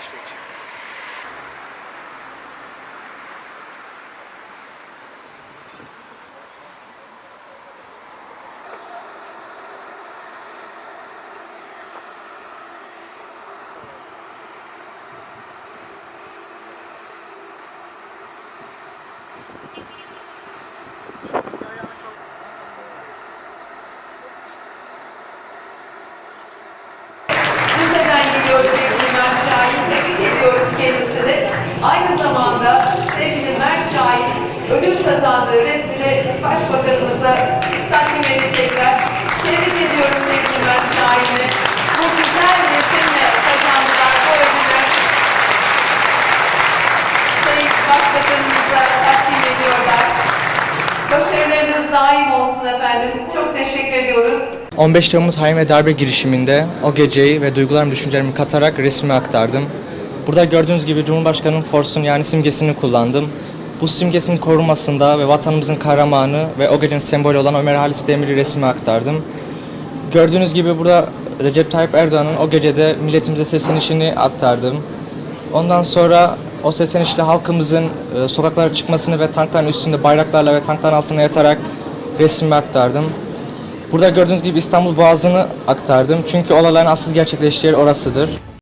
случаев. Burada sevgili Mert Şahin ödül kazandığı resmini Başbakanımıza takdim edecekler. Tebrik ediyoruz sevgili Mert Şahin'i. Bu güzel resimle kazandılar bu ödülü. Sevgili Başbakanımıza takdim ediyorlar. Başarılarınız daim olsun efendim. Çok teşekkür ediyoruz. 15 Temmuz Hayme Darbe girişiminde o geceyi ve duygularımı, düşüncelerimi katarak resmi aktardım. Burada gördüğünüz gibi Cumhurbaşkanı'nın forsun yani simgesini kullandım. Bu simgesinin korunmasında ve vatanımızın kahramanı ve o gecenin sembolü olan Ömer Halis Demir'i resmi aktardım. Gördüğünüz gibi burada Recep Tayyip Erdoğan'ın o gecede milletimize seslenişini aktardım. Ondan sonra o seslenişle halkımızın e, sokaklara çıkmasını ve tankların üstünde bayraklarla ve tankların altına yatarak resmi aktardım. Burada gördüğünüz gibi İstanbul Boğazı'nı aktardım. Çünkü olayların asıl gerçekleştiği yer orasıdır.